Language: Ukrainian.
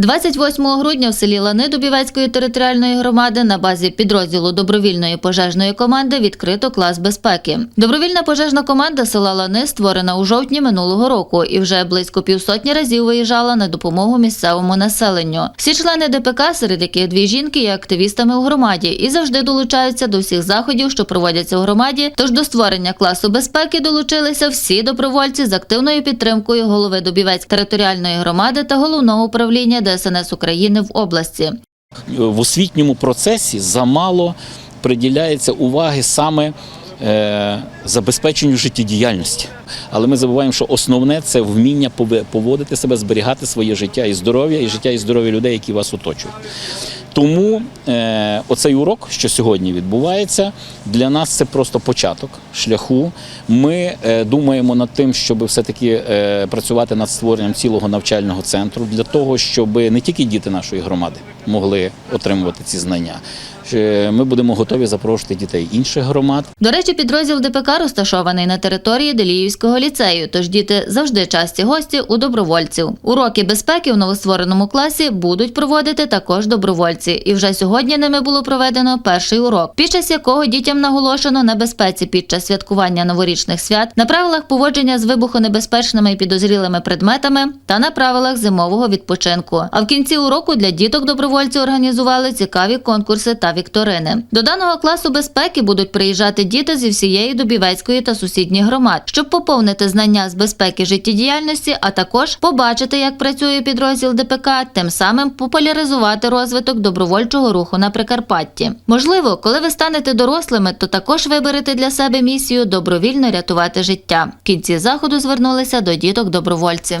28 грудня в селі Лани Дубівецької територіальної громади на базі підрозділу добровільної пожежної команди відкрито клас безпеки. Добровільна пожежна команда села Лани створена у жовтні минулого року і вже близько півсотні разів виїжджала на допомогу місцевому населенню. Всі члени ДПК, серед яких дві жінки, є активістами у громаді і завжди долучаються до всіх заходів, що проводяться у громаді. Тож до створення класу безпеки долучилися всі добровольці з активною підтримкою голови Дубівецької територіальної громади та головного управління ДСНС України в області. в освітньому процесі замало приділяється уваги саме е, забезпеченню життєдіяльності. Але ми забуваємо, що основне це вміння поводити себе, зберігати своє життя і здоров'я, і життя і здоров'я людей, які вас оточують. Тому оцей урок, що сьогодні відбувається, для нас це просто початок шляху. Ми е, думаємо над тим, щоб все-таки е, працювати над створенням цілого навчального центру для того, щоб не тільки діти нашої громади могли отримувати ці знання. Е, Ми будемо готові запрошувати дітей інших громад. До речі, підрозділ ДПК розташований на території Деліївського ліцею, тож діти завжди часті гості у добровольців. Уроки безпеки в новоствореному класі будуть проводити також добровольці. І вже сьогодні ними було проведено перший урок, під час якого дітям наголошено на безпеці під час святкування новорічних свят, на правилах поводження з вибухонебезпечними і підозрілими предметами та на правилах зимового відпочинку. А в кінці уроку для діток добровольці організували цікаві конкурси та вікторини. До даного класу безпеки будуть приїжджати діти зі всієї Дубівецької та сусідніх громад, щоб поповнити знання з безпеки життєдіяльності, а також побачити, як працює підрозділ ДПК, тим самим популяризувати розвиток добровольчого руху на Прикарпатті. Можливо, коли ви станете дорослими, то також виберете для себе місію добровільно рятувати життя. В кінці заходу звернулися до діток добровольці.